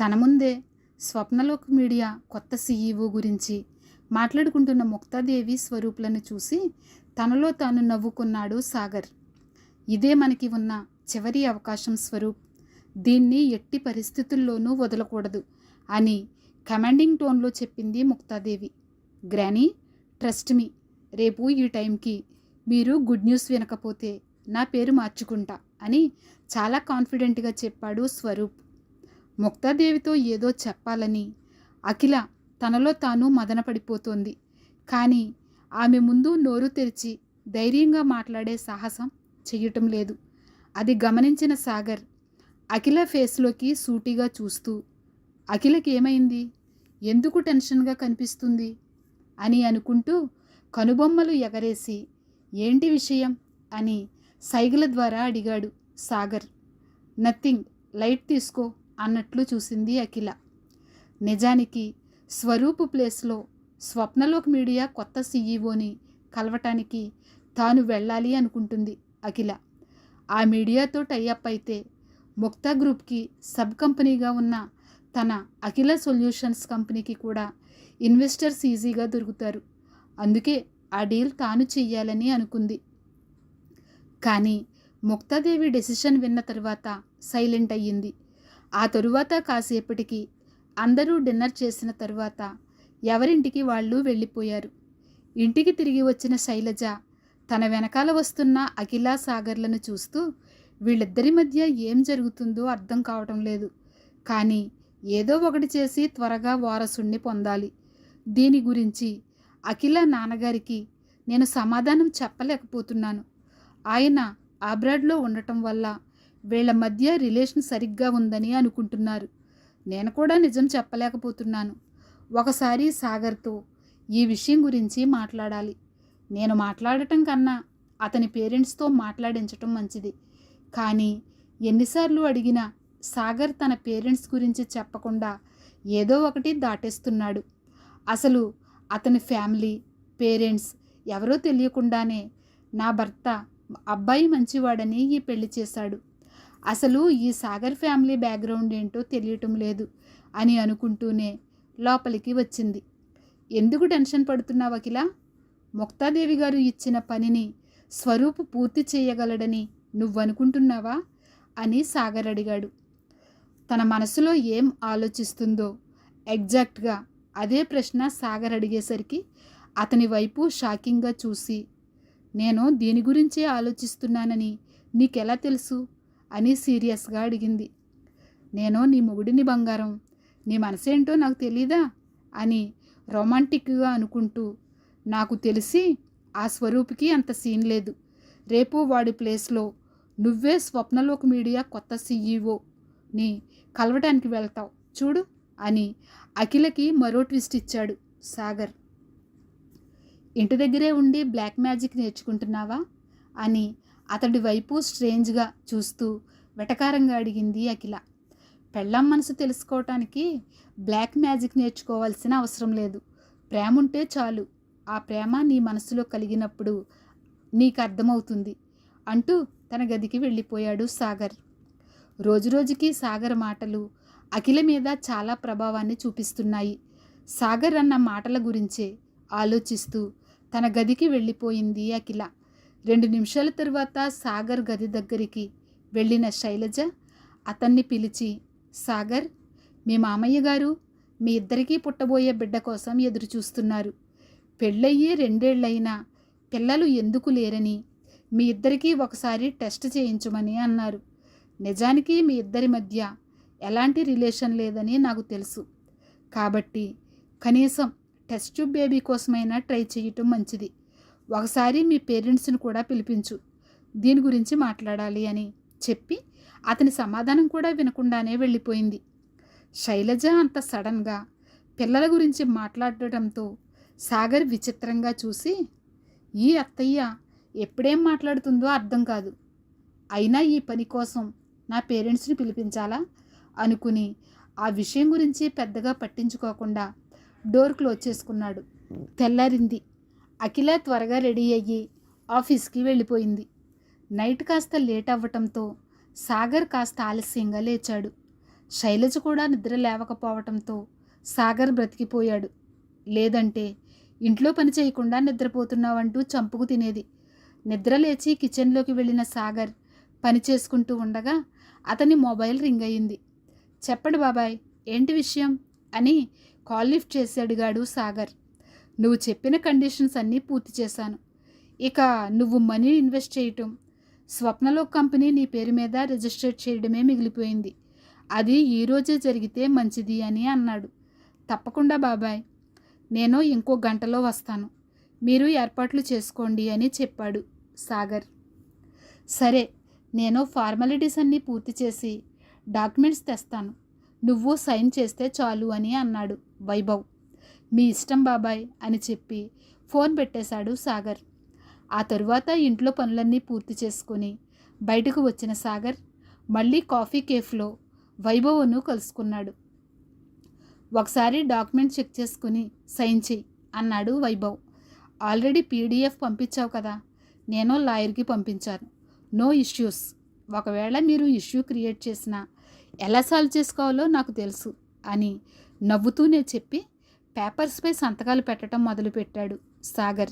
తన ముందే స్వప్నలోక్ మీడియా కొత్త సీఈఓ గురించి మాట్లాడుకుంటున్న ముక్తాదేవి స్వరూపులను చూసి తనలో తాను నవ్వుకున్నాడు సాగర్. ఇదే మనకి ఉన్న చివరి అవకాశం స్వరూప్. దీన్ని ఎట్టి పరిస్థితుల్లోనూ వదలకూడదు అని కమాండింగ్ టోన్లో చెప్పింది ముక్తాదేవి. Granny trust me. రేపు ఈ టైంకి మీరు గుడ్ న్యూస్ వినకపోతే నా పేరు మార్చుకుంటా అని చాలా కాన్ఫిడెంట్గా చెప్పాడు స్వరూప్. ముక్తాదేవితో ఏదో చెప్పాలని. అఖిల తనలో తాను మదనపడిపోతోంది. కానీ ఆమె ముందు నోరు తెరిచి ధైర్యంగా మాట్లాడే సాహసం చెయ్యటం లేదు. అది గమనించిన సాగర్ అఖిల ఫేస్లోకి సూటిగా చూస్తూ అఖిలకి ఏమైంది ఎందుకు టెన్షన్గా కనిపిస్తుంది? అని అనుకుంటూ కనుబొమ్మలు ఎగరేసి ఏంటి విషయం? అని సైగల ద్వారా అడిగాడు సాగర్. నథింగ్. లైట్ తీసుకో. అన్నట్లు చూసింది అఖిల. నిజానికి స్వరూప్ ప్లేస్లో స్వప్నలోక్ మీడియా కొత్త సీఈఓని కలవటానికి తాను వెళ్ళాలి అనుకుంటుంది అఖిల. ఆ మీడియాతో టైఅప్ అయితే ముక్తా గ్రూప్కి సబ్ కంపెనీగా ఉన్న తన అఖిల సొల్యూషన్స్ కంపెనీకి కూడా ఇన్వెస్టర్స్ ఈజీగా దొరుకుతారు. అందుకే ఆ డీల్ తాను చెయ్యాలని అనుకుంది. కానీ ముక్తాదేవి డెసిషన్ విన్న తర్వాత సైలెంట్ అయ్యింది. ఆ తరువాత కాసేపటికి అందరూ డిన్నర్ చేసిన తరువాత ఎవరింటికి వాళ్ళు వెళ్ళిపోయారు. ఇంటికి తిరిగి వచ్చిన శైలజ తన వెనకాల వస్తున్న అఖిల సాగర్లను చూస్తూ వీళ్ళిద్దరి మధ్య ఏం జరుగుతుందో అర్థం కావటం లేదు. కానీ ఏదో ఒకటి చేసి త్వరగా వారసుణ్ణి పొందాలి. దీని గురించి అఖిల నాన్నగారికి నేను సమాధానం చెప్పలేకపోతున్నాను. ఆయన ఆబ్రాడ్లో ఉండటం వల్ల వీళ్ళ మధ్య రిలేషన్ సరిగ్గా ఉందని అనుకుంటున్నారు. నేను కూడా నిజం చెప్పలేకపోతున్నాను. ఒకసారి సాగర్తో ఈ విషయం గురించి మాట్లాడాలి. నేను మాట్లాడటం కన్నా అతని పేరెంట్స్తో మాట్లాడించటం మంచిది. కానీ ఎన్నిసార్లు అడిగినా సాగర్ తన పేరెంట్స్ గురించి చెప్పకుండా ఏదో ఒకటి దాటేస్తున్నాడు. అసలు అతని ఫ్యామిలీ పేరెంట్స్ ఎవరో తెలియకుండానే నా భర్త అబ్బాయి మంచివాడని ఈ పెళ్ళి చేశాడు. అసలు ఈ సాగర్ ఫ్యామిలీ బ్యాక్గ్రౌండ్ ఏంటో తెలియటం లేదు అని అనుకుంటూనే లోపలికి వచ్చింది. ఎందుకు టెన్షన్ పడుతున్నావు అఖిల? ముక్తాదేవి గారు ఇచ్చిన పనిని స్వరూపు పూర్తి చేయగలడని నువ్వనుకుంటున్నావా? అని సాగర్ అడిగాడు. తన మనసులో ఏం ఆలోచిస్తుందో ఎగ్జాక్ట్గా అదే ప్రశ్న సాగర్ అడిగేసరికి అతని వైపు షాకింగ్గా చూసి నేను దీని గురించే ఆలోచిస్తున్నానని నీకెలా తెలుసు? అని సీరియస్గా అడిగింది. నేను నీ మొగుడిని బంగారం నీ మనసేంటో నాకు తెలీదా? అని రొమాంటిక్గా అనుకుంటూ నాకు తెలిసి ఆ స్వరూప్కి అంత సీన్ లేదు. రేపు వాడి ప్లేస్లో నువ్వే స్వప్నలోక మీడియా కొత్త సీఈఓ ని కలవటానికి వెళ్తావు. చూడు అని అఖిలకి మరో ట్విస్ట్ ఇచ్చాడు సాగర్. ఇంటి దగ్గరే ఉండి బ్లాక్ మ్యాజిక్ నేర్చుకుంటున్నావా? అని అతడి వైపు స్ట్రేంజ్గా చూస్తూ వెటకారంగా అడిగింది అఖిల. పెళ్ళం మనసు తెలుసుకోవటానికి బ్లాక్ మ్యాజిక్ నేర్చుకోవాల్సిన అవసరం లేదు. ప్రేమ ఉంటే చాలు. ఆ ప్రేమ నీ మనసులో కలిగినప్పుడు నీకు అర్థమవుతుంది అంటూ తన గదికి వెళ్ళిపోయాడు సాగర్. రోజురోజుకి సాగర్ మాటలు అఖిల మీద చాలా ప్రభావాన్ని చూపిస్తున్నాయి. సాగర్ అన్న మాటల గురించే ఆలోచిస్తూ తన గదికి వెళ్ళిపోయింది అఖిల. రెండు నిమిషాల తరువాత సాగర్ గది దగ్గరికి వెళ్ళిన శైలజ అతన్ని పిలిచి సాగర్ మీ మామయ్య గారు మీ ఇద్దరికీ పుట్టబోయే బిడ్డ కోసం ఎదురు చూస్తున్నారు. పెళ్ళయ్యి రెండేళ్ళైనా పిల్లలు ఎందుకు లేరని మీ ఇద్దరికీ ఒకసారి టెస్ట్ చేయించమని అన్నారు. నిజానికి మీ ఇద్దరి మధ్య ఎలాంటి రిలేషన్ లేదని నాకు తెలుసు. కాబట్టి కనీసం టెస్ట్ ట్యూబ్ బేబీ కోసమైనా ట్రై చేయటం మంచిది. ఒకసారి మీ పేరెంట్స్ని కూడా పిలిపించు. దీని గురించి మాట్లాడాలి అని చెప్పి అతని సమాధానం కూడా వినకుండానే వెళ్ళిపోయింది. శైలజ అంత సడన్గా పిల్లల గురించి మాట్లాడటంతో సాగర్ విచిత్రంగా చూసి ఈ అత్తయ్య ఎప్పుడేం మాట్లాడుతుందో అర్థం కాదు. అయినా ఈ పని కోసం నా పేరెంట్స్ని పిలిపించాలా? అనుకుని ఆ విషయం గురించి పెద్దగా పట్టించుకోకుండా డోర్ క్లోజ్ చేసుకున్నాడు. తెల్లారింది. అఖిల త్వరగా రెడీ అయ్యి ఆఫీస్కి వెళ్ళిపోయింది. నైట్ కాస్త లేట్ అవ్వటంతో సాగర్ కాస్త ఆలస్యంగా లేచాడు. శైలజ కూడా నిద్ర లేవకపోవటంతో సాగర్ బ్రతికిపోయాడు. లేదంటే ఇంట్లో పని చేయకుండా నిద్రపోతున్నావంటూ చంపుకు తినేది. నిద్ర లేచి కిచెన్లోకి వెళ్ళిన సాగర్ పని చేసుకుంటూ ఉండగా అతని మొబైల్ రింగ్ అయింది. చెప్పడు బాబాయ్ ఏంటి విషయం? అని కాల్ లిఫ్ట్ చేసి అడిగాడు సాగర్. నువ్వు చెప్పిన కండిషన్స్ అన్నీ పూర్తి చేశాను. ఇక నువ్వు మనీ ఇన్వెస్ట్ చేయటం. స్వప్నలో కంపెనీ నీ పేరు మీద రిజిస్టర్ చేయడమే మిగిలిపోయింది. అది ఈరోజే జరిగితే మంచిది అని అన్నాడు. తప్పకుండా బాబాయ్. నేను ఇంకో గంటలో వస్తాను. మీరు ఏర్పాట్లు చేసుకోండి అని చెప్పాడు సాగర్. సరే నేను ఫార్మాలిటీస్ అన్నీ పూర్తి చేసి డాక్యుమెంట్స్ తెస్తాను. నువ్వు సైన్ చేస్తే చాలు అని అన్నాడు వైభవ్. మీ ఇష్టం బాబాయ్ అని చెప్పి ఫోన్ పెట్టేశాడు సాగర్. ఆ తరువాత ఇంట్లో పనులన్నీ పూర్తి చేసుకుని బయటకు వచ్చిన సాగర్ మళ్ళీ కాఫీ కేఫ్లో వైభవ్ను కలుసుకున్నాడు. ఒకసారి డాక్యుమెంట్ చెక్ చేసుకుని సైన్ చెయ్యి అన్నాడు వైభవ్. ఆల్రెడీ పీడిఎఫ్ పంపించావు కదా నేను లాయర్కి పంపించాను. No issues. ఒకవేళ మీరు ఇష్యూ క్రియేట్ చేసినా ఎలా సాల్వ్ చేసుకోవాలో నాకు తెలుసు అని నవ్వుతూనే చెప్పి పేపర్స్పై సంతకాలు పెట్టడం మొదలుపెట్టాడు సాగర్.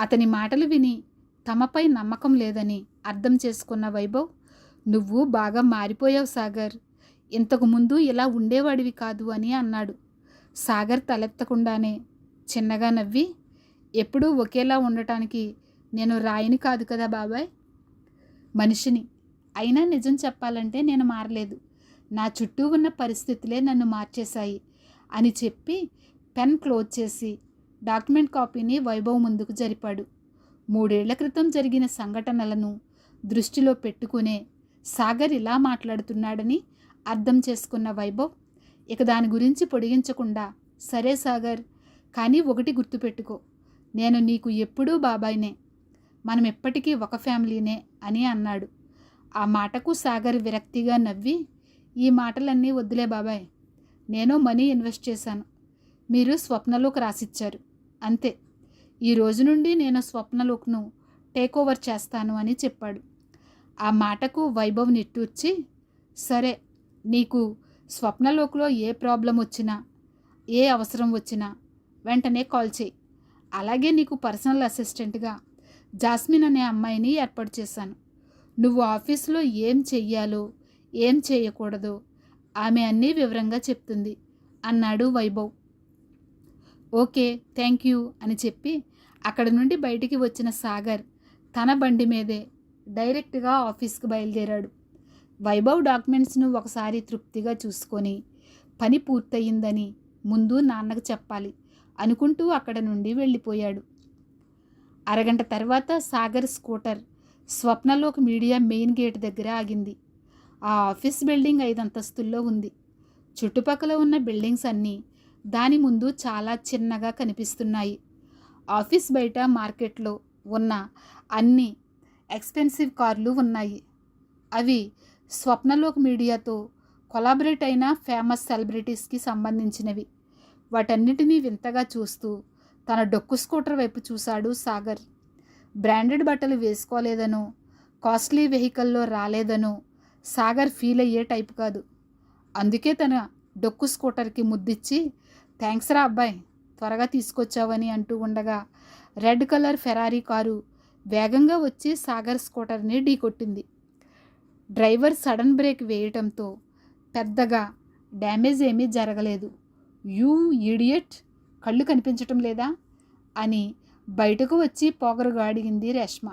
అతని మాటలు విని తమపై నమ్మకం లేదని అర్థం చేసుకున్న వైభవ్ నువ్వు బాగా మారిపోయావు సాగర్. ఇంతకు ముందు ఇలా ఉండేవాడివి కాదు అని అన్నాడు. సాగర్ తలెత్తకుండానే చిన్నగా నవ్వి ఎప్పుడూ ఒకేలా ఉండటానికి నేను రాయిని కాదు కదా బాబాయ్. మనిషిని. అయినా నిజం చెప్పాలంటే నేను మారలేదు. నా చుట్టూ ఉన్న పరిస్థితులే నన్ను మార్చేశాయి. అని చెప్పి పెన్ క్లోజ్ చేసి డాక్యుమెంట్ కాపీని వైభవ్ ముందుకు జరిపాడు. మూడేళ్ళ క్రితం జరిగిన సంఘటనలను దృష్టిలో పెట్టుకునే సాగర్ ఇలా మాట్లాడుతున్నాడని అర్థం చేసుకున్న వైభవ్ ఇక దాని గురించి పొడిగించకుండా సరే సాగర్ కానీ ఒకటి గుర్తుపెట్టుకో. నేను నీకు ఎప్పుడూ బాబాయ్నే. మనం ఎప్పటికీ ఒక ఫ్యామిలీనే అని అన్నాడు. ఆ మాటకు సాగర్ విరక్తిగా నవ్వి ఈ మాటలన్నీ వద్దులే బాబాయ్. నేను మనీ ఇన్వెస్ట్ చేశాను. మీరు స్వప్నలోకి రాసిచ్చారు. అంతే. ఈ రోజు నుండి నేను స్వప్నలోక్ను టేక్ ఓవర్ చేస్తాను అని చెప్పాడు. ఆ మాటకు వైభవ్ నిట్టూర్చి సరే నీకు స్వప్నలోక్లో ఏ ప్రాబ్లం వచ్చినా ఏ అవసరం వచ్చినా వెంటనే కాల్ చేయి. అలాగే నీకు పర్సనల్ అసిస్టెంట్గా జాస్మిన్ అనే అమ్మాయిని ఏర్పాటు చేశాను. నువ్వు ఆఫీసులో ఏం చెయ్యాలో ఏం చేయకూడదో ఆమె అన్నీ వివరంగా చెప్తుంది. అన్నాడు వైభవ్. ఓకే థ్యాంక్ యూ అని చెప్పి అక్కడ నుండి బయటికి వచ్చిన సాగర్ తన బండి మీదే డైరెక్ట్గా ఆఫీస్కి బయలుదేరాడు. వైభవ్ డాక్యుమెంట్స్ను ఒకసారి తృప్తిగా చూసుకొని పని పూర్తయిందని ముందు నాన్నకు చెప్పాలి అనుకుంటూ అక్కడ నుండి వెళ్ళిపోయాడు. అరగంట తర్వాత Sagar scooter Swapnalok media main gate దగ్గర ఆగింది. ఆ ఆఫీస్ బిల్డింగ్ ఐదు అంతస్తుల్లో ఉంది. చుట్టుపక్కల ఉన్న బిల్డింగ్స్ అన్నీ దాని ముందు చాలా చిన్నగా కనిపిస్తున్నాయి. ఆఫీస్ బయట మార్కెట్లో ఉన్న అన్ని ఎక్స్పెన్సివ్ కార్లు ఉన్నాయి. అవి స్వప్నలోక్ మీడియాతో కొలాబరేట్ అయిన ఫేమస్ సెలబ్రిటీస్కి సంబంధించినవి. వాటన్నిటినీ వింతగా చూస్తూ తన డొక్కు స్కూటర్ వైపు చూశాడు సాగర్. బ్రాండెడ్ బట్టలు వేసుకోలేదనో కాస్ట్లీ వెహికల్లో రాలేదనో సాగర్ ఫీల్ అయ్యే టైపు కాదు. అందుకే తన డొక్కు స్కూటర్కి ముద్దిచ్చి థ్యాంక్స్ రా అబ్బాయి త్వరగా తీసుకొచ్చావని అంటూ ఉండగా రెడ్ కలర్ ఫెరారీ కారు వేగంగా వచ్చి సాగర్ స్కూటర్ని ఢీకొట్టింది డ్రైవర్ సడన్ బ్రేక్ వేయటంతో పెద్దగా డ్యామేజ్ ఏమీ జరగలేదు. యూ ఇడియట్ కళ్ళు కనిపించటం లేదా? అని బయటకు వచ్చి పొగరుగా అడిగింది రేష్మ.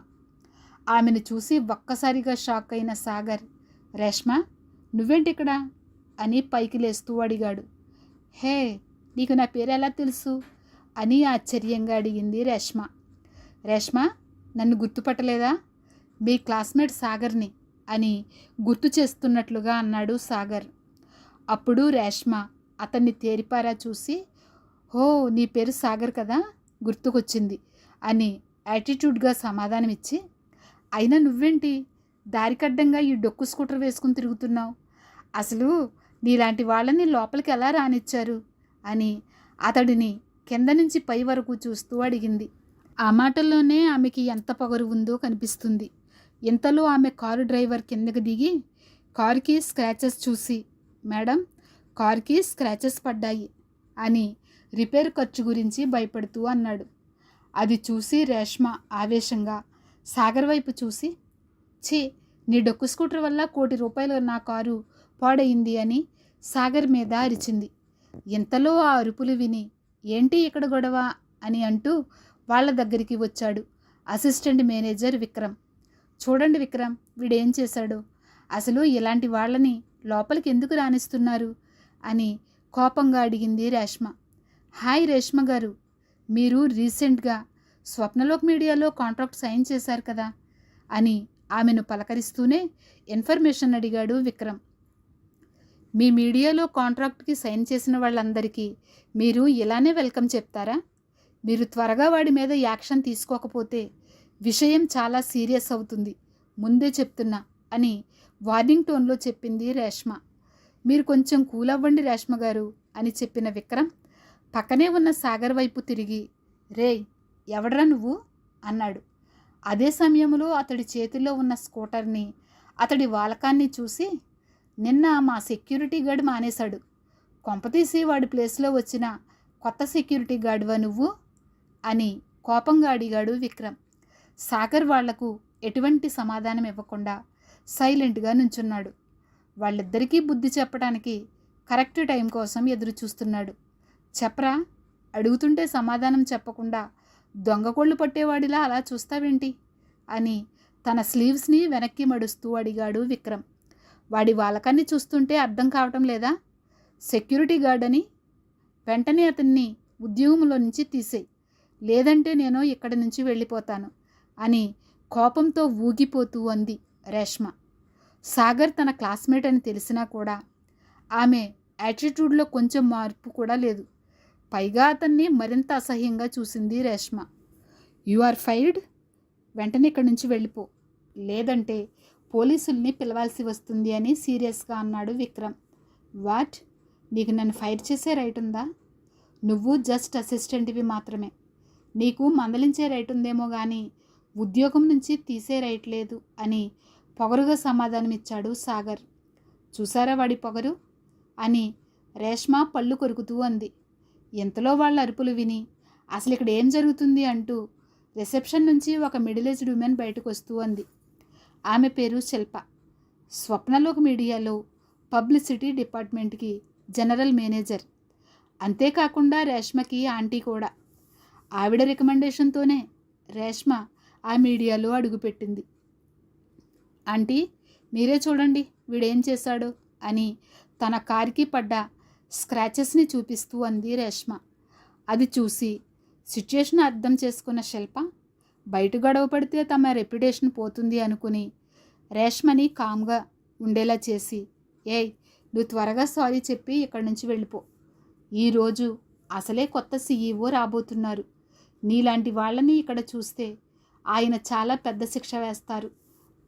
ఆమెను చూసి ఒక్కసారిగా షాక్ అయిన సాగర్ రేష్మ నువ్వేంటి ఇక్కడ అని పైకి లేస్తూ అడిగాడు. హే నీకు నా పేరు ఎలా తెలుసు? అని ఆశ్చర్యంగా అడిగింది రేష్మ. రేష్మ నన్ను గుర్తుపట్టలేదా? మీ క్లాస్మేట్ సాగర్ని అని గుర్తు చేస్తున్నట్లుగా అన్నాడు సాగర్. అప్పుడు రేష్మ అతన్ని తేరిపారా చూసి హో నీ పేరు సాగర్ కదా? గుర్తుకొచ్చింది అని యాటిట్యూడ్గా సమాధానమిచ్చి అయినా నువ్వేంటి? దారికడ్డంగా ఈ డొక్కు స్కూటర్ వేసుకుని తిరుగుతున్నావు. అసలు నీలాంటి వాళ్ళని లోపలికి ఎలా రానిచ్చారు? అని అతడిని కింద నుంచి పై వరకు చూస్తూ అడిగింది. ఆ మాటల్లోనే ఆమెకి ఎంత పొగరు ఉందో కనిపిస్తుంది. ఇంతలో ఆమె కారు డ్రైవర్ కిందకి దిగి కారుకి స్క్రాచెస్ చూసి మేడం కారుకి స్క్రాచెస్ పడ్డాయి అని రిపేర్ ఖర్చు గురించి భయపడుతూ అన్నాడు. అది చూసి రేష్మ ఆవేశంగా సాగర్ వైపు చూసి ఛీ నీ డొక్కు స్కూటర్ వల్ల కోటి రూపాయలు నా కారు పాడయింది అని సాగర్ మీద అరిచింది. ఇంతలో ఆ అరుపులు విని? ఏంటి ఇక్కడ గొడవ అని అంటూ వాళ్ళ దగ్గరికి వచ్చాడు అసిస్టెంట్ మేనేజర్ విక్రమ్. చూడండి విక్రమ్ వీడేం చేశాడు? అసలు ఇలాంటి వాళ్ళని లోపలికి ఎందుకు రాణిస్తున్నారు అని కోపంగా అడిగింది రేష్మ. హాయ్ రేష్మ గారు మీరు రీసెంట్గా స్వప్నలోక్ మీడియాలో కాంట్రాక్ట్ సైన్ చేశారు కదా అని ఆమెను పలకరిస్తూనే ఇన్ఫర్మేషన్ అడిగాడు విక్రమ్. మీ మీడియాలో కాంట్రాక్ట్కి సైన్ చేసిన వాళ్ళందరికీ మీరు ఇలానే వెల్కమ్ చెప్తారా? మీరు త్వరగా వాడి మీద యాక్షన్ తీసుకోకపోతే విషయం చాలా సీరియస్ అవుతుంది ముందే చెప్తున్నా అని వార్నింగ్ టోన్లో చెప్పింది రేష్మ. మీరు కొంచెం కూల్ అవ్వండి రేష్మ గారు అని చెప్పిన విక్రమ్ పక్కనే ఉన్న సాగర్ వైపు తిరిగి రే ఎవడ్రా నువ్వు? అన్నాడు. అదే సమయంలో అతడి చేతిలో ఉన్న స్కూటర్ని అతడి వాలకాన్ని చూసి నిన్న మా సెక్యూరిటీ గార్డ్ మానేశాడు. కొంపతీసి వాడి ప్లేస్లో వచ్చిన కొత్త సెక్యూరిటీ గార్డువా నువ్వు? అని కోపంగా అడిగాడు విక్రమ్. సాగర్ వాళ్ళకు ఎటువంటి సమాధానం ఇవ్వకుండా సైలెంట్గా నుంచున్నాడు. వాళ్ళిద్దరికీ బుద్ధి చెప్పడానికి కరెక్ట్ టైం కోసం ఎదురు చూస్తున్నాడు చెప్పరా? అడుగుతుంటే సమాధానం చెప్పకుండా దొంగకోళ్ళు పట్టేవాడిలా అలా చూస్తావేంటి? అని తన స్లీవ్స్ని వెనక్కి మడుస్తూ అడిగాడు విక్రమ్. వాడి వాళ్ళకన్నీ చూస్తుంటే అర్థం కావటం లేదా? సెక్యూరిటీ గార్డ్ అని వెంటనే అతన్ని ఉద్యోగంలో నుంచి తీసేయి. లేదంటే నేను ఇక్కడి నుంచి వెళ్ళిపోతాను అని కోపంతో ఊగిపోతూ అంది రేష్మ. సాగర్ తన క్లాస్మేట్ అని తెలిసినా కూడా ఆమె యాటిట్యూడ్లో కొంచెం మార్పు కూడా లేదు. పైగా అతన్ని మరింత అసహ్యంగా చూసింది రేష్మ. You are fired? వెంటనే ఇక్కడి నుంచి వెళ్ళిపో. లేదంటే పోలీసుల్ని పిలవాల్సి వస్తుంది అని సీరియస్గా అన్నాడు విక్రమ్. వాట్? నీకు నన్ను ఫైర్ చేసే రైట్ ఉందా? నువ్వు జస్ట్ అసిస్టెంట్వి మాత్రమే. నీకు మందలించే రైట్ ఉందేమో కానీ ఉద్యోగం నుంచి తీసే రైట్ లేదు అని పొగరుగా సమాధానమిచ్చాడు సాగర్. చూసారా వాడి పొగరు? అని రేష్మ పళ్ళు కొరుకుతూ అంది. ఎంతలో వాళ్ళ అరుపులు విని అసలు ఇక్కడ ఏం జరుగుతుంది? అంటూ రిసెప్షన్ నుంచి ఒక మిడిల్ ఏజ్డ్ ఉమెన్ బయటకు వస్తూ అంది. ఆమె పేరు శిల్ప. స్వప్నలోక మీడియాలో పబ్లిసిటీ డిపార్ట్మెంట్కి జనరల్ మేనేజర్. అంతేకాకుండా రేష్మకి ఆంటీ కూడా. ఆవిడ రికమెండేషన్తోనే రేష్మ ఆ మీడియాలో అడుగుపెట్టింది. ఆంటీ మీరే చూడండి వీడేం చేశాడో? అని తన కారుకి పడ్డ స్క్రాచెస్ని చూపిస్తూ అంది రేష్మ. అది చూసి సిచ్యుయేషన్ అర్థం చేసుకున్న శిల్ప బయట గొడవ పడితే తమ రెప్యుటేషన్ పోతుంది అనుకుని రేష్మని కామ్గా ఉండేలా చేసి ఏయ్ నువ్వు త్వరగా సారీ చెప్పి ఇక్కడి నుంచి వెళ్ళిపో. ఈరోజు అసలే కొత్త సీఈఓ రాబోతున్నారు. నీలాంటి వాళ్ళని ఇక్కడ చూస్తే ఆయన చాలా పెద్ద శిక్ష వేస్తారు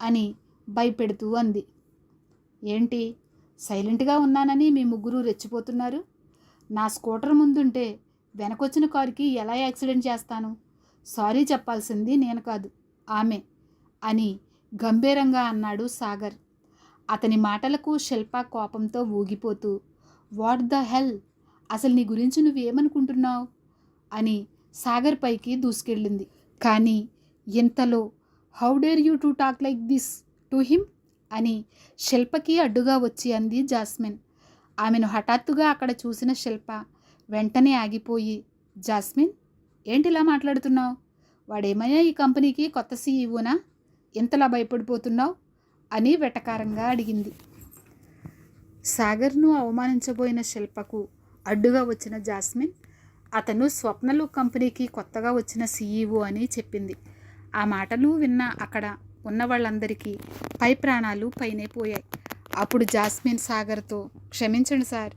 అని భయపెడుతూ అంది. ఏంటి? సైలెంట్గా ఉన్నానని మీ ముగ్గురు రెచ్చిపోతున్నారు. నా స్కూటర్ ముందుంటే వెనకొచ్చిన కారుకి ఎలా యాక్సిడెంట్ చేస్తాను? సారీ చెప్పాల్సింది నేను కాదు ఆమె అని గంభీరంగా అన్నాడు సాగర్. అతని మాటలకు శిల్ప కోపంతో ఊగిపోతూ వాట్ ద హెల్? అసలు నీ గురించి నువ్వేమనుకుంటున్నావు? అని సాగర్ పైకి దూసుకెళ్ళింది. కానీ ఇంతలో how dare you to talk like this to him? అని శిల్పకి అడ్డుగా వచ్చి అంది జాస్మిన్. ఆమెను హఠాత్తుగా అక్కడ చూసిన శిల్ప వెంటనే ఆగిపోయి జాస్మిన్ ఏంటిలా మాట్లాడుతున్నావు? వాడేమయ్యా ఈ కంపెనీకి కొత్త సీఈఓనా ఇంతలా భయపడిపోతున్నావు? అని వెటకారంగా అడిగింది. సాగర్ను అవమానించబోయిన శిల్పకు అడ్డుగా వచ్చిన జాస్మిన్ అతను స్వప్నలు కంపెనీకి కొత్తగా వచ్చిన సీఈఓ అని చెప్పింది. ఆ మాటలు విన్న అక్కడ ఉన్న వాళ్ళందరికీ పై ప్రాణాలు పైనే పోయాయి. అప్పుడు జాస్మిన్ సాగర్తో క్షమించండి సార్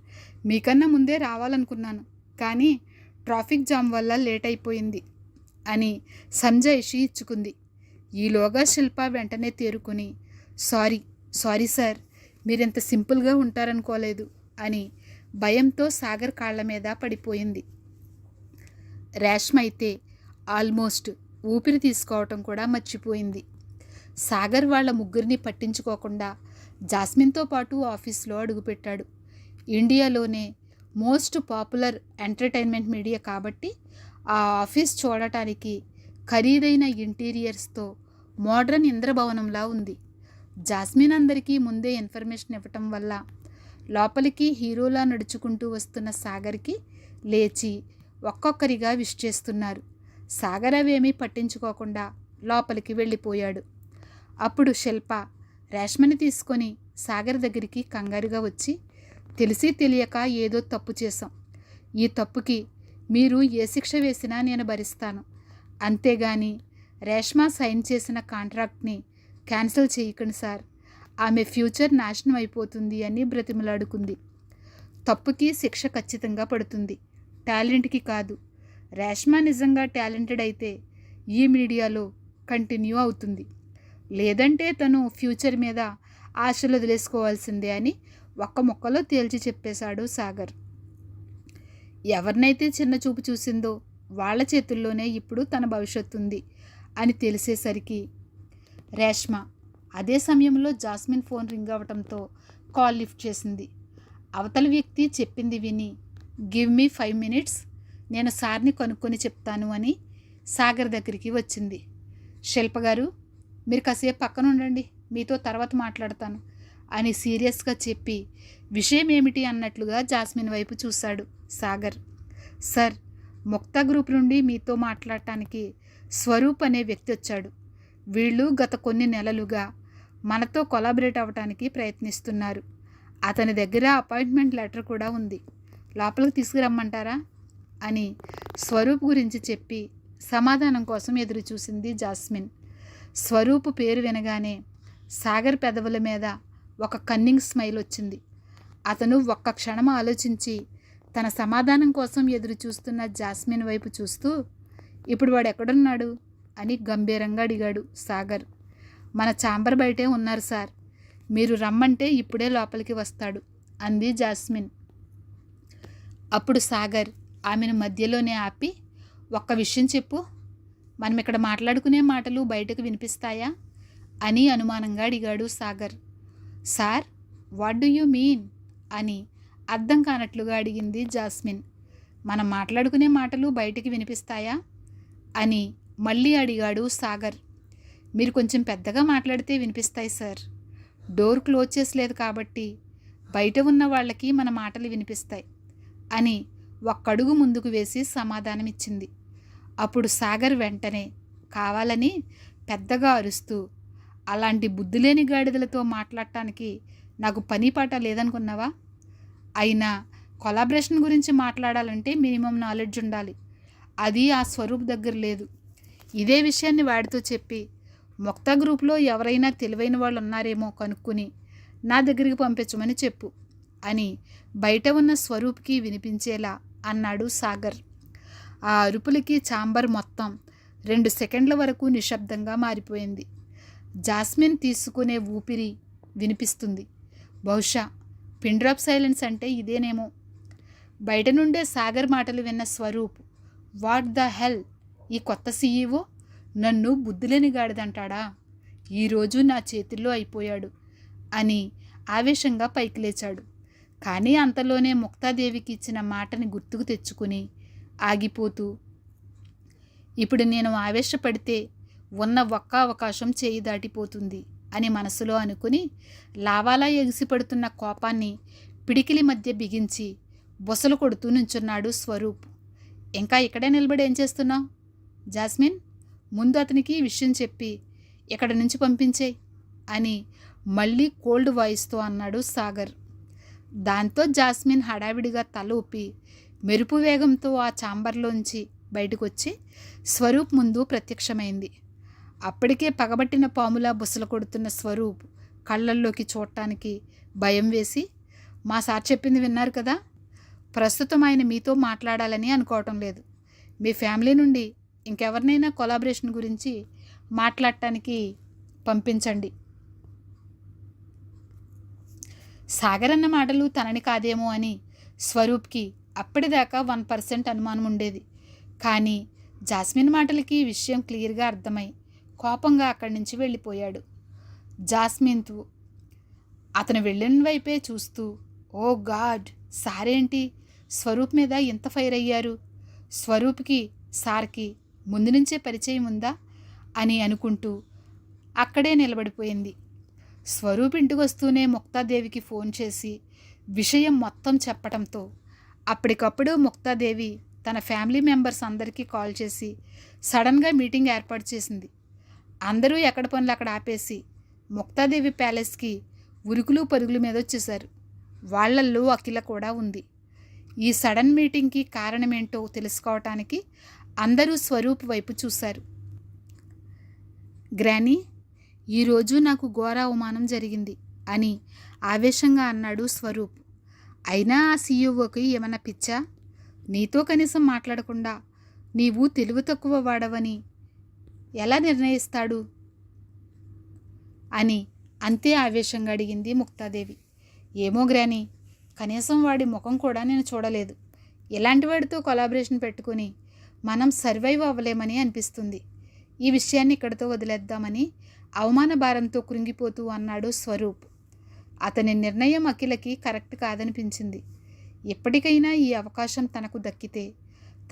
మీకన్నా ముందే రావాలనుకున్నాను కానీ ట్రాఫిక్ జామ్ వల్ల లేట్ అయిపోయింది అని సంజయ్షి ఇచ్చుకుంది. ఈలోగా శిల్ప వెంటనే తేరుకుని సారీ సారీ సార్ మీరింత సింపుల్గా ఉంటారనుకోలేదు అని భయంతో సాగర్ కాళ్ళ మీద పడిపోయింది. రేష్మ అయితే ఆల్మోస్ట్ ఊపిరి తీసుకోవటం కూడా మర్చిపోయింది. సాగర్ వాళ్ళ ముగ్గురిని పట్టించుకోకుండా జాస్మిన్తో పాటు ఆఫీస్లో అడుగుపెట్టాడు. ఇండియాలోనే మోస్ట్ పాపులర్ ఎంటర్టైన్మెంట్ మీడియా కాబట్టి ఆ ఆఫీస్ చూడటానికి ఖరీదైన ఇంటీరియర్స్తో మోడ్రన్ ఇంద్రభవనంలా ఉంది. జాస్మిన్ అందరికీ ముందే ఇన్ఫర్మేషన్ ఇవ్వటం వల్ల లోపలికి హీరోలా నడుచుకుంటూ వస్తున్న సాగర్కి లేచి ఒక్కొక్కరిగా విష్ చేస్తున్నారు. సాగర్ అవేమీ పట్టించుకోకుండా లోపలికి వెళ్ళిపోయాడు. అప్పుడు శిల్ప రేష్మని తీసుకొని సాగర్ దగ్గరికి కంగారుగా వచ్చి తెలిసి తెలియక ఏదో తప్పు చేశాం. ఈ తప్పుకి మీరు ఏ శిక్ష వేసినా నేను భరిస్తాను. అంతేగాని రేష్మ సైన్ చేసిన కాంట్రాక్ట్ని క్యాన్సిల్ చేయకండి సార్. ఆమె ఫ్యూచర్ నాశనం అయిపోతుంది అని బ్రతిమలాడుకుంది. తప్పుకి శిక్ష ఖచ్చితంగా పడుతుంది. టాలెంట్కి కాదు. రేష్మ నిజంగా టాలెంటెడ్ అయితే ఈ మీడియాలో కంటిన్యూ అవుతుంది. లేదంటే తను ఫ్యూచర్ మీద ఆశలు వదిలేసుకోవాల్సిందే అని ఒక్క మొక్కలో తేల్చి చెప్పేశాడు సాగర్. ఎవరినైతే చిన్న చూపు చూసిందో వాళ్ళ చేతుల్లోనే ఇప్పుడు తన భవిష్యత్తు ఉంది అని తెలిసేసరికి రేష్మ అదే సమయంలో జాస్మిన్ ఫోన్ రింగ్ అవ్వటంతో కాల్ లిఫ్ట్ చేసింది. అవతల వ్యక్తి చెప్పింది విని గివ్ మీ ఫైవ్ మినిట్స్ నేను సార్ని కనుక్కొని చెప్తాను అని సాగర్ దగ్గరికి వచ్చింది. శిల్ప గారు మీరు కాసేపు పక్కన ఉండండి మీతో తర్వాత మాట్లాడతాను అని సీరియస్గా చెప్పి విషయం ఏమిటి అన్నట్లుగా జాస్మిన్ వైపు చూశాడు సాగర్. సార్ ముక్తా గ్రూప్ నుండి మీతో మాట్లాడటానికి స్వరూప్ అనే వ్యక్తి వచ్చాడు. వీళ్ళు గత కొన్ని నెలలుగా మనతో కొలాబరేట్ అవ్వటానికి ప్రయత్నిస్తున్నారు. అతని దగ్గర అపాయింట్మెంట్ లెటర్ కూడా ఉంది. లోపలికి తీసుకురమ్మంటారా? అని స్వరూప్ గురించి చెప్పి సమాధానం కోసం ఎదురు చూసింది జాస్మిన్. స్వరూపు పేరు వినగానే సాగర్ పెదవుల మీద ఒక కన్నింగ్ స్మైల్ వచ్చింది. అతను ఒక్క క్షణం ఆలోచించి తన సమాధానం కోసం ఎదురు చూస్తున్న జాస్మిన్ వైపు చూస్తూ ఇప్పుడు వాడు ఎక్కడున్నాడు అని గంభీరంగా అడిగాడు సాగర్. మన చాంబర్ బయటే ఉన్నారు సార్. మీరు రమ్మంటే ఇప్పుడే లోపలికి వస్తాడు అంది జాస్మిన్. అప్పుడు సాగర్ ఆమెను మధ్యలోనే ఆపి ఒక్క విషయం చెప్పు. మనం ఇక్కడ మాట్లాడుకునే మాటలు బయటకు వినిపిస్తాయా? అని అనుమానంగా అడిగాడు Sagar. Sir what do you mean? అని అర్థం కానట్లుగా అడిగింది జాస్మిన్. మనం మాట్లాడుకునే మాటలు బయటికి వినిపిస్తాయా? అని మళ్ళీ అడిగాడు సాగర్. మీరు కొంచెం పెద్దగా మాట్లాడితే వినిపిస్తాయి సార్. డోర్ క్లోజ్ చేసలేదు కాబట్టి బయట ఉన్న వాళ్ళకి మన మాటలు వినిపిస్తాయి అని ఒక్కడుగు ముందుకు వేసి సమాధానమిచ్చింది. అప్పుడు సాగర్ వెంటనే కావాలని పెద్దగా అరుస్తూ అలాంటి బుద్ధిలేని గాడిదలతో మాట్లాడటానికి నాకు పని పాట లేదనుకున్నావా? అయినా కొలాబరేషన్ గురించి మాట్లాడాలంటే మినిమం నాలెడ్జ్ ఉండాలి. అది ఆ స్వరూప్ దగ్గర లేదు. ఇదే విషయాన్ని వాడితో చెప్పి మొక్తా గ్రూప్లో ఎవరైనా తెలివైన వాళ్ళు ఉన్నారేమో కనుక్కుని నా దగ్గరికి పంపించమని చెప్పు అని బయట ఉన్న స్వరూప్కి వినిపించేలా అన్నాడు సాగర్. ఆ అరుపులకి చాంబర్ మొత్తం రెండు సెకండ్ల వరకు నిశ్శబ్దంగా మారిపోయింది. జాస్మిన్ తీసుకునే ఊపిరి వినిపిస్తుంది. బహుశా పిండ్రాప్ సైలెన్స్ అంటే ఇదేనేమో. బయట నుండే సాగర్ మాటలు విన్న స్వరూప్ వాట్ ద హెల్? ఈ కొత్త సీఈఓ? నన్ను బుద్ధులేని గాడిదంటాడా? ఈరోజు నా చేతుల్లో అయిపోయాడు అని ఆవేశంగా పైకి లేచాడు. కానీ అంతలోనే ముక్తాదేవికి ఇచ్చిన మాటని గుర్తుకు తెచ్చుకుని ఆగిపోతూ ఇప్పుడు నేను ఆవేశపడితే ఉన్న ఒక్క అవకాశం చేయి దాటిపోతుంది అని మనసులో అనుకుని లావాలా ఎగిసిపడుతున్న కోపాన్ని పిడికిలి మధ్య బిగించి బొసలు కొడుతూ నుంచున్నాడు స్వరూప్. ఇంకా ఇక్కడే నిలబడి ఏం చేస్తున్నావు? జాస్మిన్ ముందు అతనికి విషయం చెప్పి ఇక్కడ నుంచి పంపించే? అని మళ్ళీ కోల్డ్ వాయిస్తో అన్నాడు సాగర్. దాంతో జాస్మిన్ హడావిడిగా తల ఊపి మెరుపు వేగంతో ఆ చాంబర్లోంచి బయటకొచ్చి స్వరూప్ ముందు ప్రత్యక్షమైంది. అప్పటికే పగబట్టిన పాములా బుసలు కొడుతున్న స్వరూప్ కళ్ళల్లోకి చూడటానికి భయం వేసి మా సార్ చెప్పింది విన్నారు కదా? ప్రస్తుతం ఆయన మీతో మాట్లాడాలని అనుకోవటం లేదు. మీ ఫ్యామిలీ నుండి ఇంకెవరినైనా కొలాబరేషన్ గురించి మాట్లాడటానికి పంపించండి. సాగర్ అన్న మాటలు తనని కాదేమో అని స్వరూప్కి అప్పటిదాకా వన్ పర్సెంట్ అనుమానం ఉండేది. కానీ జాస్మిన్ మాటలకి విషయం క్లియర్గా అర్థమై కోపంగా అక్కడి నుంచి వెళ్ళిపోయాడు. జాస్మిన్తో అతను వెళ్ళిన వైపే చూస్తూ ఓ గాడ్! సారేంటి? స్వరూప్ మీద ఎంత ఫైర్ అయ్యారు? స్వరూప్కి సార్కి ముందు నుంచే పరిచయం ఉందా? అని అనుకుంటూ అక్కడే నిలబడిపోయింది. స్వరూప్ ఇంటికి వస్తూనే ముక్తాదేవికి ఫోన్ చేసి విషయం మొత్తం చెప్పడంతో అప్పటికప్పుడు ముక్తాదేవి తన ఫ్యామిలీ మెంబర్స్ అందరికీ కాల్ చేసి సడన్గా మీటింగ్ ఏర్పాటు చేసింది. అందరూ ఎక్కడ పనులు అక్కడ ఆపేసి ముక్తాదేవి ప్యాలెస్కి ఉరుకులు పరుగుల మీద వచ్చేశారు. వాళ్ళల్లో అఖిల కూడా ఉంది. ఈ సడన్ మీటింగ్కి కారణమేంటో తెలుసుకోవటానికి అందరూ స్వరూప్ వైపు చూశారు. గ్రానీ ఈరోజు నాకు ఘోర అవమానం జరిగింది అని ఆవేశంగా అన్నాడు స్వరూప్. అయినా ఆ సీఈఓకి ఏమన్నా పిచ్చా? నీతో కనీసం మాట్లాడకుండా నీవు తెలివి తక్కువ వాడవని ఎలా నిర్ణయిస్తాడు? అని అంతే ఆవేశంగా అడిగింది ముక్తాదేవి. ఏమో గ్రాని కనీసం వాడి ముఖం కూడా నేను చూడలేదు. ఇలాంటి వాడితో కొలాబరేషన్ పెట్టుకుని మనం సర్వైవ్ అవ్వలేమని అనిపిస్తుంది. ఈ విషయాన్ని ఇక్కడితో వదిలేద్దామని అవమాన భారంతో కృంగిపోతూ అన్నాడు స్వరూప్. అతని నిర్ణయం అఖిలకి కరెక్ట్ కాదనిపించింది. ఎప్పటికైనా ఈ అవకాశం తనకు దక్కితే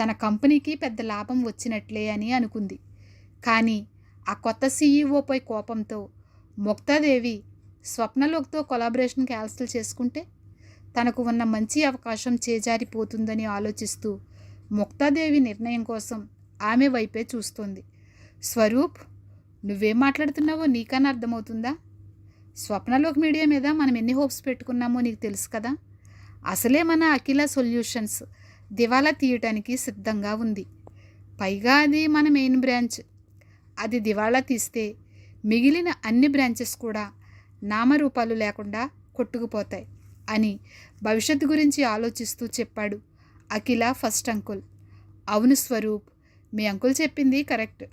తన కంపెనీకి పెద్ద లాభం వచ్చినట్లే అని అనుకుంది. కానీ ఆ కొత్త సీఈఓపై కోపంతో ముక్తాదేవి స్వప్నలోక్తో కొలాబరేషన్ క్యాన్సిల్ చేసుకుంటే తనకు ఉన్న మంచి అవకాశం చేజారిపోతుందని ఆలోచిస్తూ ముక్తాదేవి నిర్ణయం కోసం ఆమె వైపే చూస్తోంది. స్వరూప్ నువ్వేం మాట్లాడుతున్నావో నీకన్నా అర్థమవుతుందా? స్వప్నలోక్ మీడియా మీద మనం ఎన్ని హోప్స్ పెట్టుకున్నామో నీకు తెలుసు కదా? అసలే మన అఖిల సొల్యూషన్స్ దివాలా తీయటానికి సిద్ధంగా ఉంది. పైగా అది మన మెయిన్ బ్రాంచ్. అది దివాళా తీస్తే మిగిలిన అన్ని బ్రాంచెస్ కూడా నామరూపాలు లేకుండా కొట్టుకుపోతాయి అని భవిష్యత్తు గురించి ఆలోచిస్తూ చెప్పాడు అఖిల ఫస్ట్ అంకుల్. అవును స్వరూప్ మీ అంకుల్ చెప్పింది కరెక్ట్.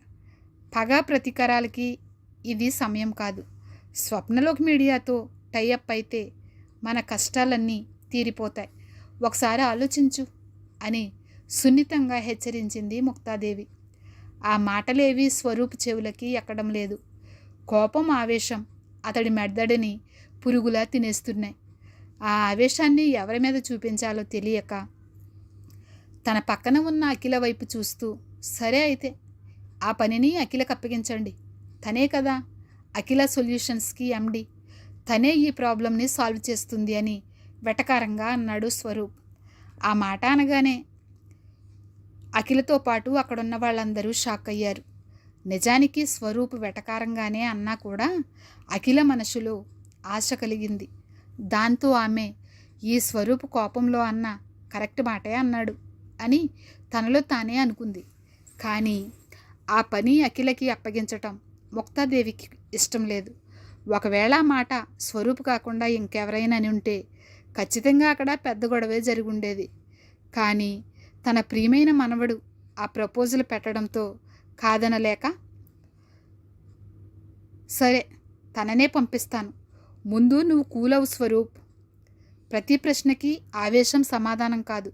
పగ ప్రతీకారాలకి ఇది సమయం కాదు. స్వప్నలోక్ మీడియాతో టైఅప్ అయితే మన కష్టాలన్నీ తీరిపోతాయి. ఒకసారి ఆలోచించు అని సున్నితంగా హెచ్చరించింది ముక్తాదేవి. ఆ మాటలేవి స్వరూప్ చెవులకి ఎక్కడం లేదు. కోపం ఆవేశం అతడి మెద్దడిని పురుగులా తినేస్తున్నాయి. ఆ ఆవేశాన్ని ఎవరి మీద చూపించాలో తెలియక తన పక్కన ఉన్న అఖిల వైపు చూస్తూ సరే అయితే ఆ పనిని అఖిలకు అప్పగించండి. తనే కదా అఖిల సొల్యూషన్స్కి ఎండి తనే ఈ ప్రాబ్లంని సాల్వ్ చేస్తుంది అని వెటకారంగా అన్నాడు స్వరూప్. ఆ మాట అనగానే అఖిలతో పాటు అక్కడున్న వాళ్ళందరూ షాక్ అయ్యారు. నిజానికి స్వరూప్ వెటకారంగానే అన్నా కూడా అఖిల మనసులో ఆశ కలిగింది. దాంతో ఆమె ఈ స్వరూప్ కోపంలో అన్న కరెక్ట్ మాటే అన్నాడు అని తనలో తానే అనుకుంది. కానీ ఆ పని అఖిలకి అప్పగించటం ముక్తాదేవికి ఇష్టం లేదు. ఒకవేళ ఆ మాట స్వరూప్ కాకుండా ఇంకెవరైనా అని ఉంటే ఖచ్చితంగా అక్కడ పెద్ద గొడవే జరిగి ఉండేది కానీ తన ప్రియమైన మనవడు ఆ ప్రపోజల్ పెట్టడంతో కాదనలేక సరే తననే పంపిస్తాను. ముందు నువ్వు కూలవు స్వరూప్. ప్రతి ప్రశ్నకి ఆవేశం సమాధానం కాదు.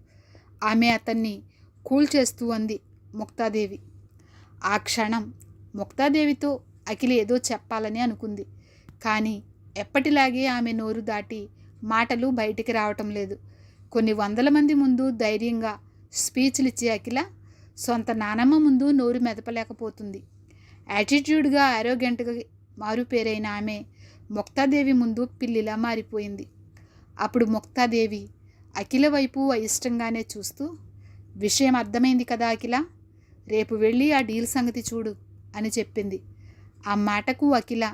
ఆమె అతన్ని కూల్ చేస్తూ అంది ముక్తాదేవి. ఆ క్షణం ముక్తాదేవితో అఖిల ఏదో చెప్పాలని అనుకుంది. కానీ ఎప్పటిలాగే ఆమె నోరు దాటి మాటలు బయటికి రావటం లేదు. కొన్ని వందల మంది ముందు ధైర్యంగా స్పీచ్లు ఇచ్చే అఖిల సొంత నానమ్మ ముందు నోరు మెదపలేకపోతుంది. యాటిట్యూడ్గా ఆరోగ్యంట్గా మారుపేరైన ఆమె ముక్తాదేవి ముందు పిల్లిలా మారిపోయింది. అప్పుడు ముక్తాదేవి అఖిల వైపు అయిష్టంగానే చూస్తూ విషయం అర్థమైంది కదా అఖిల రేపు వెళ్ళి ఆ డీల్ సంగతి చూడు అని చెప్పింది. ఆ మాటకు అఖిల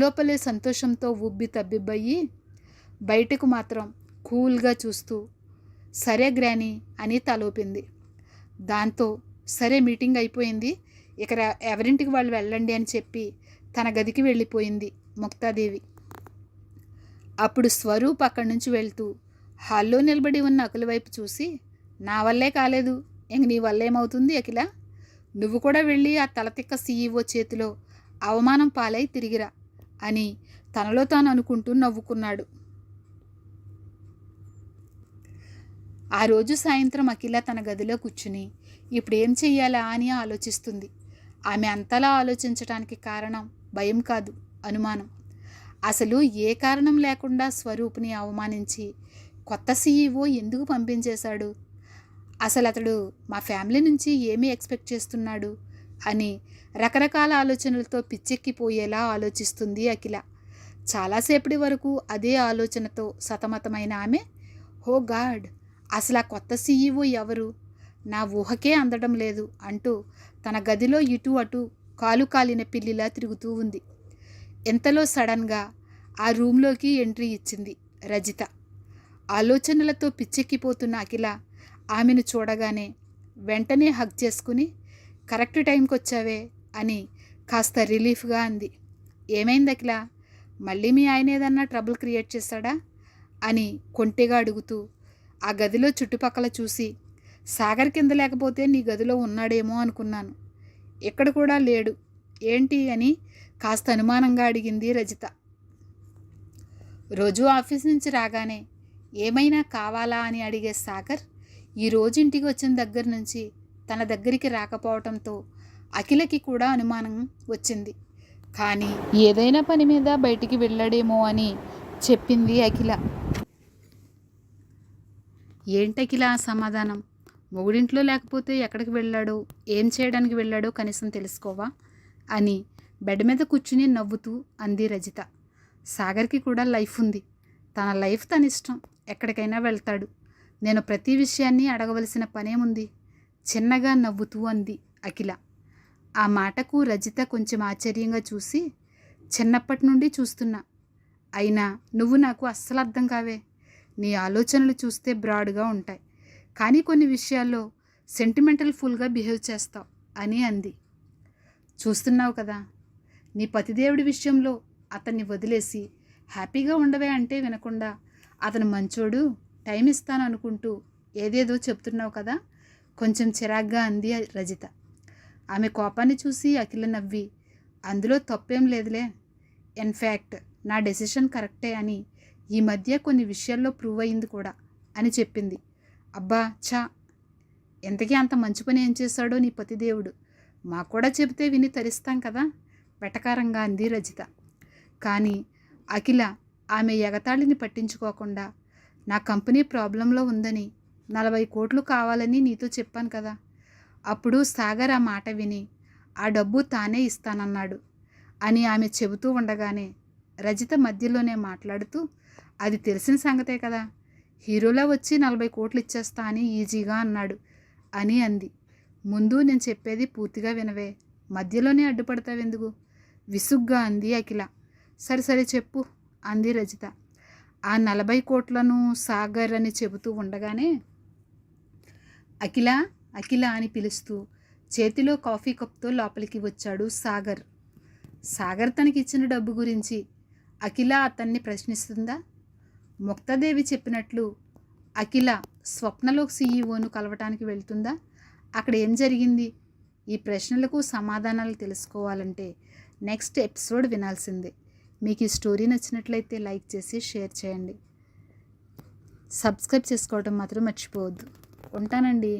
లోపలే సంతోషంతో ఉబ్బి తబ్బిబ్బయ్యి బయటకు మాత్రం కూల్గా చూస్తూ సరే గ్రాని అని తలోపింది. దాంతో సరే మీటింగ్ అయిపోయింది ఇక ఎవరింటికి వాళ్ళు వెళ్ళండి అని చెప్పి తన గదికి వెళ్ళిపోయింది ముక్తాదేవి. అప్పుడు స్వరూప్ అక్కడి నుంచి వెళ్తూ హాల్లో నిలబడి ఉన్న అఖిల వైపు చూసి నా వల్లే కాలేదు ఇంక నీ వల్ల ఏమవుతుంది అఖిల? నువ్వు కూడా వెళ్ళి ఆ తలతిక్క సీఈఓ చేతిలో అవమానం పాలై తిరిగిరా అని తనలో తాను అనుకుంటూ నవ్వుకున్నాడు. ఆ రోజు సాయంత్రం అఖిల తన గదిలో కూర్చుని ఇప్పుడేం చెయ్యాలా అని ఆలోచిస్తుంది. ఆమె అంతలా ఆలోచించటానికి కారణం భయం కాదు అనుమానం. అసలు ఏ కారణం లేకుండా స్వరూప్ని అవమానించి కొత్త సీఈఓ ఎందుకు పంపించేశాడు? అసలు అతడు మా ఫ్యామిలీ నుంచి ఏమీ ఎక్స్పెక్ట్ చేస్తున్నాడు? అని రకరకాల ఆలోచనలతో పిచ్చెక్కిపోయేలా ఆలోచిస్తుంది అఖిల. చాలాసేపటి వరకు అదే ఆలోచనతో సతమతమైన ఆమె హో గాడ్ అసలు ఆ కొత్త సీఈఓ ఎవరు? నా ఊహకే అందడం లేదు అంటూ తన గదిలో ఇటు అటు కాలు కాలిన పిల్లిలా తిరుగుతూ ఉంది. ఎంతలో సడన్గా ఆ రూమ్లోకి ఎంట్రీ ఇచ్చింది రజిత. ఆలోచనలతో పిచ్చెక్కిపోతున్న అఖిల ఆమెను చూడగానే వెంటనే హగ్ చేసుకుని కరెక్ట్ టైంకి వచ్చావే అని కాస్త రిలీఫ్గా అంది. ఏమైంది అఖిల? మళ్ళీ మీ ఆయన ఏదన్నా ట్రబుల్ క్రియేట్ చేశాడా అని కొంటెగా అడుగుతూ ఆ గదిలో చుట్టుపక్కల చూసి సాగర్ కింద లేకపోతే నీ గదిలో ఉన్నాడేమో అనుకున్నాను. ఇక్కడ కూడా లేడు. ఏంటి అని కాస్త అనుమానంగా అడిగింది రజిత. రోజు ఆఫీస్ నుంచి రాగానే ఏమైనా కావాలా అని అడిగే సాగర్ ఈరోజు ఇంటికి వచ్చిన దగ్గర నుంచి తన దగ్గరికి రాకపోవడంతో అఖిలకి కూడా అనుమానం వచ్చింది. కానీ ఏదైనా పని మీద బయటికి వెళ్ళాడేమో అని చెప్పింది అఖిల. ఏంటకిల సమాధానం? మొగుడింట్లో లేకపోతే ఎక్కడికి వెళ్ళాడో? ఏం చేయడానికి వెళ్ళాడో కనీసం తెలుసుకోవా? అని బెడ్ మీద కూర్చుని నవ్వుతూ అంది రజిత. సాగర్కి కూడా లైఫ్ ఉంది. తన లైఫ్ తన ఇష్టం ఎక్కడికైనా వెళ్తాడు. నేను ప్రతి విషయాన్ని అడగవలసిన పనేముంది? చిన్నగా నవ్వుతూ అంది అఖిల. ఆ మాటకు రజిత కొంచెం ఆశ్చర్యంగా చూసి చిన్నప్పటి నుండి చూస్తున్నా. అయినా నువ్వు నాకు అస్సలు అర్థం కావే. నీ ఆలోచనలు చూస్తే బ్రాడ్గా ఉంటాయి. కానీ కొన్ని విషయాల్లో సెంటిమెంటల్ ఫుల్గా బిహేవ్ చేస్తావు అని అంది. చూస్తున్నావు కదా నీ పతిదేవుడి విషయంలో అతన్ని వదిలేసి హ్యాపీగా ఉండవే అంటే వినకుండా అతను మంచోడు టైం ఇస్తాను అనుకుంటూ ఏదేదో చెప్తున్నావు కదా కొంచెం చిరాగ్గా అంది రజిత. ఆమె కోపాన్ని చూసి అఖిల నవ్వి అందులో తప్పేం లేదులే. ఇన్ఫ్యాక్ట్ నా డెసిషన్ కరెక్టే అని ఈ మధ్య కొన్ని విషయాల్లో ప్రూవ్ అయింది కూడా అని చెప్పింది. అబ్బా ఛా! ఎంతకీ అంత మంచి పని ఏం చేశాడో నీ పతిదేవుడు మాకు కూడా చెబితే విని తరిస్తాం కదా వెటకారంగా అంది రజిత. కానీ అఖిల ఆమె ఎగతాళిని పట్టించుకోకుండా నా కంపెనీ ప్రాబ్లంలో ఉందని నలభై కోట్లు కావాలని నీతో చెప్పాను కదా. అప్పుడు సాగర్ ఆ మాట విని ఆ డబ్బు తానే ఇస్తానన్నాడు అని ఆమె చెబుతూ ఉండగానే రజిత మధ్యలోనే మాట్లాడుతూ అది తెలిసిన సంగతే కదా. హీరోలా వచ్చి నలభై కోట్లు ఇచ్చేస్తా అని ఈజీగా అన్నాడు అని అంది. ముందు నేను చెప్పేది పూర్తిగా వినవే. మధ్యలోనే అడ్డుపడతావెందుకు? విసుగ్గా అంది అఖిల. సరే సరే చెప్పు అంది రజిత. ఆ నలభై కోట్లను సాగర్ అని చెబుతూ ఉండగానే అఖిల అఖిల అని పిలుస్తూ చేతిలో కాఫీ కప్తో లోపలికి వచ్చాడు సాగర్. సాగర్ తనకిచ్చిన డబ్బు గురించి. అఖిల అతన్ని ప్రశ్నిస్తుందా? ముక్తాదేవి చెప్పినట్లు అఖిల స్వప్నలోక్ సీఈఓను కలవటానికి వెళ్తుందా? అక్కడ ఏం జరిగింది? ఈ ప్రశ్నలకు సమాధానాలు తెలుసుకోవాలంటే నెక్స్ట్ ఎపిసోడ్ వినాల్సిందే. మీకు ఈ స్టోరీ నచ్చినట్లయితే లైక్ చేసి షేర్ చేయండి. సబ్స్క్రైబ్ చేసుకోవడం మాత్రం మర్చిపోవద్దు. ఉంటానండి.